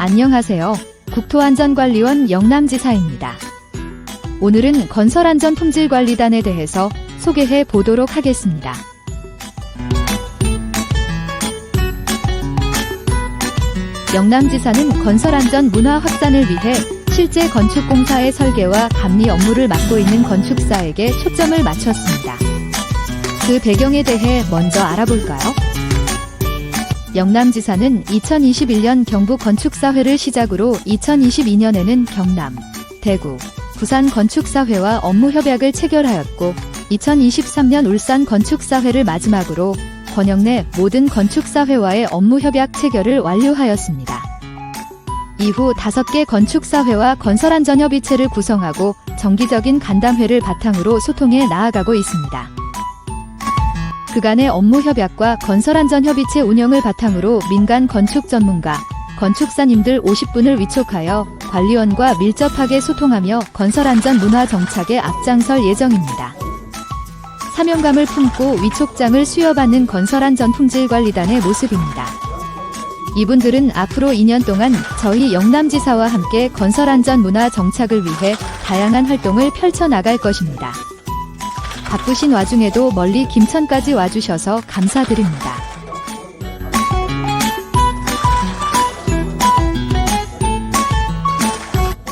안녕하세요. 국토안전관리원 영남지사입니다. 오늘은 건설안전품질관리단에 대해서 소개해 보도록 하겠습니다. 영남지사는 건설안전 문화 확산을 위해 실제 건축공사의 설계와 감리 업무를 맡고 있는 건축사에게 초점을 맞췄습니다. 그 배경에 대해 먼저 알아볼까요? 영남지사는 2021년 경북 건축사회를 시작으로 2022년에는 경남, 대구, 부산 건축사회와 업무 협약을 체결하였고 2023년 울산 건축사회를 마지막으로 권역 내 모든 건축사회와의 업무 협약 체결을 완료하였습니다. 이후 5개 건축사회와 건설안전협의체를 구성하고 정기적인 간담회를 바탕으로 소통해 나아가고 있습니다. 그간의 업무 협약과 건설안전협의체 운영을 바탕으로 민간 건축 전문가, 건축사님들 50분을 위촉하여 관리원과 밀접하게 소통하며 건설안전 문화 정착에 앞장설 예정입니다. 사명감을 품고 위촉장을 수여받는 건설안전 품질관리단의 모습입니다. 이분들은 앞으로 2년 동안 저희 영남지사와 함께 건설안전 문화 정착을 위해 다양한 활동을 펼쳐나갈 것입니다. 바쁘신 와중에도 멀리 김천까지 와주셔서 감사드립니다.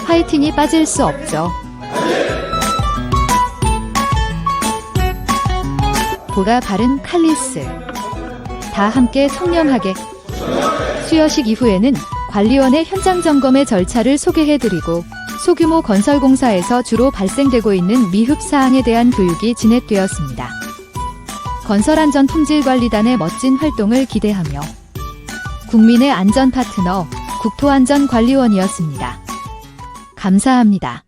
화이팅이 빠질 수 없죠. 보라 바른 칼리스. 다 함께 청렴하게. 수여식 이후에는 관리원의 현장 점검의 절차를 소개해드리고 소규모 건설공사에서 주로 발생되고 있는 미흡 사항에 대한 교육이 진행되었습니다. 건설안전 품질관리단의 멋진 활동을 기대하며 국민의 안전 파트너 국토안전관리원이었습니다. 감사합니다.